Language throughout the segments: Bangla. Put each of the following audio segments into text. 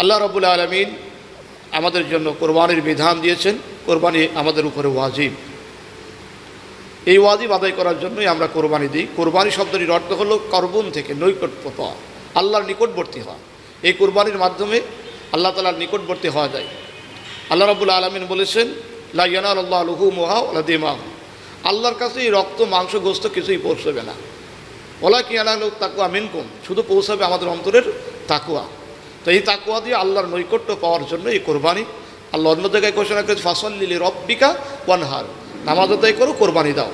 আল্লাহ রবুল আলমিন আমাদের জন্য কোরবানির বিধান দিয়েছেন, কোরবানি আমাদের উপরে ওয়াজিব। এই ওয়াজিব আদায় করার জন্যই আমরা কোরবানি দিই। কোরবানি শব্দটির অর্থ হলো করবন থেকে নৈকট্য পাওয়া আল্লাহর নিকটবর্তী হওয়া। এই কোরবানির মাধ্যমে আল্লাহ তালার নিকটবর্তী হওয়া যায়। আল্লাহ রবুল আলমিন বলেছেন লাইয়ানা লুহু মোহা ওলা দিমাহ। আল্লাহর কাছে এই রক্ত, মাংস গোস্ত কিছুই পৌঁছবে না। ওলা কি আনা লোক তাকুয়া মিনকুম, শুধু পৌঁছাবে আমাদের অন্তরের তাকুয়া তো এই তাকুয়া দিয়ে আল্লাহর নৈকট্য পাওয়ার জন্য এই কোরবানি। আল্লাহ অন্য জায়গায় ঘোষণা করেছে ফাসল্লিলি রব্বিকা ওয়ানহার। নামাজ আদায় করো, কোরবানি দাও।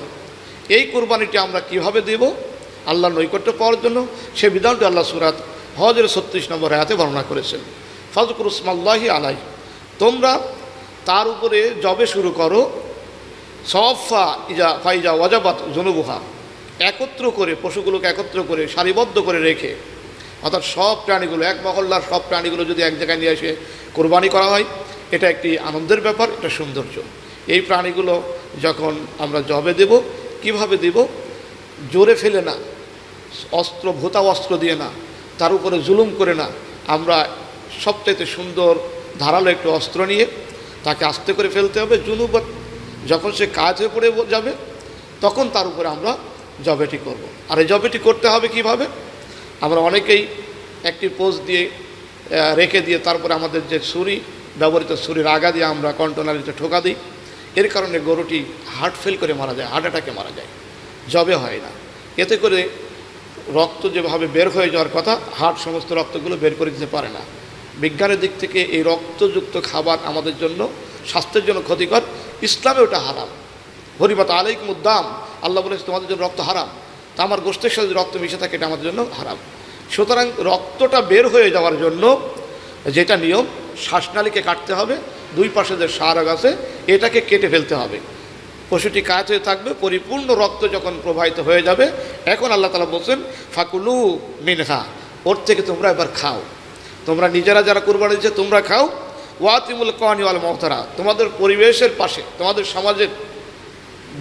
এই কোরবানিটি আমরা কীভাবে দেব? আল্লাহর নৈকট্য পাওয়ার জন্য। সে বিধানটি আল্লাহ সুরাত হজের ছত্রিশ নম্বর হাতে বর্ণনা করেছেন। ফজকুর উসমাল্লাহি আলাই তোমরা তার উপরে জবে শুরু করো সফা ইজা ফাইজা ওয়াজাবাত জনুবুহা। একত্র করে, পশুগুলোকে একত্র করে, সারিবদ্ধ করে রেখে অর্থাৎ সব প্রাণীগুলো, এক মহল্লার সব প্রাণীগুলো যদি এক জায়গায় নিয়ে এসে কোরবানি করা হয়, এটা একটি আনন্দের ব্যাপার, এটা সৌন্দর্য। এই প্রাণীগুলো যখন আমরা জবে দেব, কীভাবে দেব? জোরে ফেলে না, অস্ত্র, ভোতা অস্ত্র দিয়ে না, তার উপরে জুলুম করে না। আমরা সবচাইতে সুন্দর ধারালো একটু অস্ত্র নিয়ে তাকে আস্তে করে ফেলতে হবে জুনুব যখন সে কাজ হয়ে পড়ে যাবে, তখন তার উপরে আমরা জবেটি করব। আর এই জবেটি করতে হবে কীভাবে? আমরা অনেকেই একটি পোজ দিয়ে রেখে দিয়ে তারপরে আমাদের যে ছুরি, ব্যবহৃত ছুরির আগা দিয়ে আমরা কন্টনারিতে ঠোকা দিই। এর কারণে গরুটি হার্ট ফেল করে মারা যায় হার্ট অ্যাটাকে মারা যায়। জবে হয় না। এতে করে রক্ত যেভাবে বের হয়ে যাওয়ার কথা হার্ট সমস্ত রক্তগুলো বের করে দিতে পারে না। বিজ্ঞানের দিক থেকে এই রক্তযুক্ত খাবার আমাদের জন্য স্বাস্থ্যের জন্য ক্ষতিকর। ইসলামে ওটা হারাম। হরিমত আলাইকুম উদ্দাম আল্লাহ বলেছে, তোমাদের জন্য রক্ত হারাম। তা আমার গোষ্ঠের সাথে রক্ত মিশে থাকে, এটা আমাদের জন্য হারাম। সুতরাং রক্তটা বের হয়ে যাওয়ার জন্য যেটা নিয়ম, শ্বাসনালীকে কাটতে হবে, দুই পাশে যে সারাগ আছে, এটাকে কেটে ফেলতে হবে। পশুটি কাজ হয়ে থাকবে, পরিপূর্ণ রক্ত যখন প্রবাহিত হয়ে যাবে, এখন আল্লাহ তালা বলছেন, ফাকুলু মিনহা ওর থেকে তোমরা এবার খাও। তোমরা নিজেরা যারা কুরবানি দিচ্ছে তোমরা খাও। ওয়াতিমুল কানি মহতারা তোমাদের পরিবেশের পাশে, তোমাদের সমাজের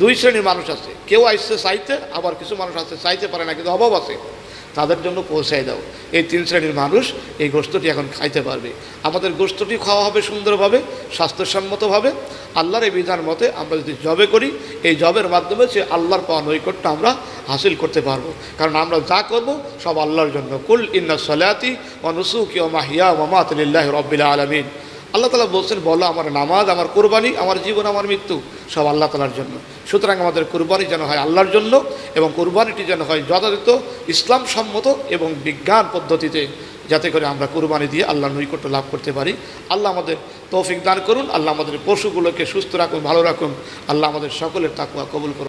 দুই শ্রেণির মানুষ আছে। কেউ আসছে চাইতে, আবার কিছু মানুষ আছে চাইতে পারে না, কিন্তু অভাব আছে। তাদের জন্য পৌঁছাই দাও। এই তিন শ্রেণির মানুষ এই গোস্তটি এখন খাইতে পারবে। আমাদের গোস্তটি খাওয়া হবে সুন্দরভাবে, স্বাস্থ্যসম্মতভাবে। আল্লাহর এই বিধান মতে আমরা যদি জবে করি, এই জবের মাধ্যমে সে আল্লাহর পাওয়া নৈকট্য আমরা হাসিল করতে পারব। কারণ আমরা যা করব, সব আল্লাহর জন্য। কুল ইন্না সলাতি ও নুসুকি ও মাহিয়া ওমাতলিল্লাহ রব্বিল আলমিন। আল্লাহ তালা বলছেন, বলো আমার নামাজ, আমার কোরবানি, আমার জীবন, আমার মৃত্যু, সব আল্লাহ তালার জন্য। সুতরাং আমাদের কোরবানি যেন হয় আল্লাহর জন্য এবং কোরবানিটি যেন হয় যথাযথ ইসলাম সম্মত এবং বিজ্ঞান পদ্ধতিতে যাতে করে আমরা কোরবানি দিয়ে আল্লাহর নৈকট্য লাভ করতে পারি। আল্লাহ আমাদের তৌফিক দান করুন, আল্লাহ আমাদের পশুগুলোকে সুস্থ রাখুন, ভালো রাখুন, আল্লাহ আমাদের সকলের তাকুয়া কবুল করুন।